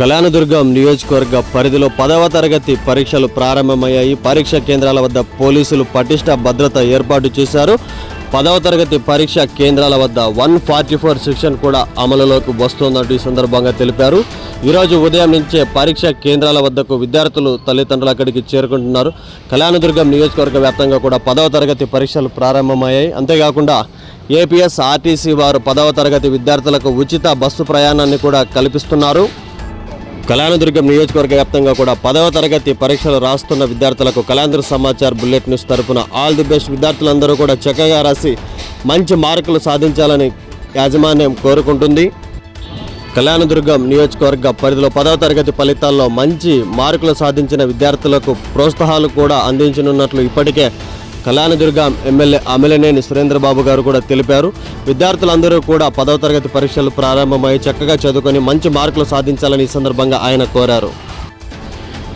కళ్యాణదుర్గం నియోజకవర్గ పరిధిలో పదవ తరగతి పరీక్షలు ప్రారంభమయ్యాయి. పరీక్ష కేంద్రాల వద్ద పోలీసులు పటిష్ట భద్రత ఏర్పాటు చేశారు. పదవ తరగతి పరీక్ష కేంద్రాల వద్ద వన్ ఫార్టీ ఫోర్ సెక్షన్ కూడా అమలులోకి వస్తోందంటూ ఈ సందర్భంగా తెలిపారు. ఈరోజు ఉదయం నుంచే పరీక్ష కేంద్రాల వద్దకు విద్యార్థులు తల్లిదండ్రులు అక్కడికి చేరుకుంటున్నారు. కళ్యాణదుర్గం నియోజకవర్గ వ్యాప్తంగా కూడా పదవ తరగతి పరీక్షలు ప్రారంభమయ్యాయి. అంతేకాకుండా ఏపీఎస్ ఆర్టీసీ వారు పదవ తరగతి విద్యార్థులకు ఉచిత బస్సు ప్రయాణాన్ని కూడా కల్పిస్తున్నారు. కళ్యాణదుర్గం నియోజకవర్గ వ్యాప్తంగా కూడా పదవ తరగతి పరీక్షలు రాస్తున్న విద్యార్థులకు కళ్యాణదుర్గ సమాచార్ బుల్లెట్ న్యూస్ తరపున ఆల్ ది బెస్ట్. విద్యార్థులందరూ కూడా చక్కగా రాసి మంచి మార్కులు సాధించాలని యాజమాన్యం కోరుకుంటుంది. కళ్యాణదుర్గం నియోజకవర్గ పరిధిలో పదవ తరగతి ఫలితాల్లో మంచి మార్కులు సాధించిన విద్యార్థులకు ప్రోత్సాహాలు కూడా అందించనున్నట్లు ఇప్పటికే కళ్యాణదుర్గం ఎమ్మెల్యే అమలనేని సురేంద్రబాబు గారు కూడా తెలిపారు. విద్యార్థులందరూ కూడా పదవ తరగతి పరీక్షలు ప్రారంభమై చక్కగా చదువుకొని మంచి మార్కులు సాధించాలని ఈ సందర్భంగా ఆయన కోరారు.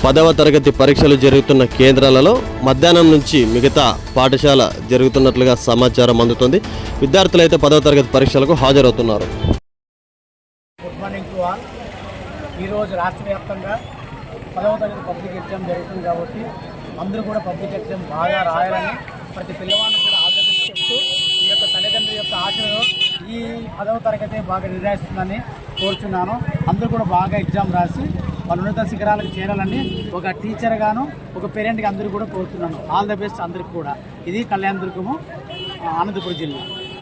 పదవ తరగతి పరీక్షలు జరుగుతున్న కేంద్రాలలో మధ్యాహ్నం నుంచి మిగతా పాఠశాల జరుగుతున్నట్లుగా సమాచారం అందుతుంది. విద్యార్థులైతే పదవ తరగతి పరీక్షలకు హాజరవుతున్నారు. గుడ్ మార్నింగ్ టు ఆల్ ఈరోజు రాష్ట్ర వ్యాప్తంగా పదవ తరగతి పబ్లిక్ ఎగ్జామ్ జరుగుతుంది కాబట్టి అందరూ కూడా పబ్లిక్ ఎగ్జామ్ బాగా రాయాలని ప్రతి పిల్లవాడిని కూడా ఆలోచించి చెప్తూ ఈ యొక్క తల్లిదండ్రుల యొక్క ఆశలు ఈ పదవ తరగతి బాగా నిర్ణయిస్తుందని కోరుచున్నాను. అందరూ కూడా బాగా ఎగ్జామ్ రాసి వాళ్ళ ఉన్నత శిఖరాలకు చేరాలని ఒక టీచర్గాను ఒక పేరెంట్గా అందరూ కూడా కోరుతున్నాను ఆల్ ద బెస్ట్ అందరికి కూడా. ఇది కళ్యాణ దుర్గము అనంతపురం జిల్లా.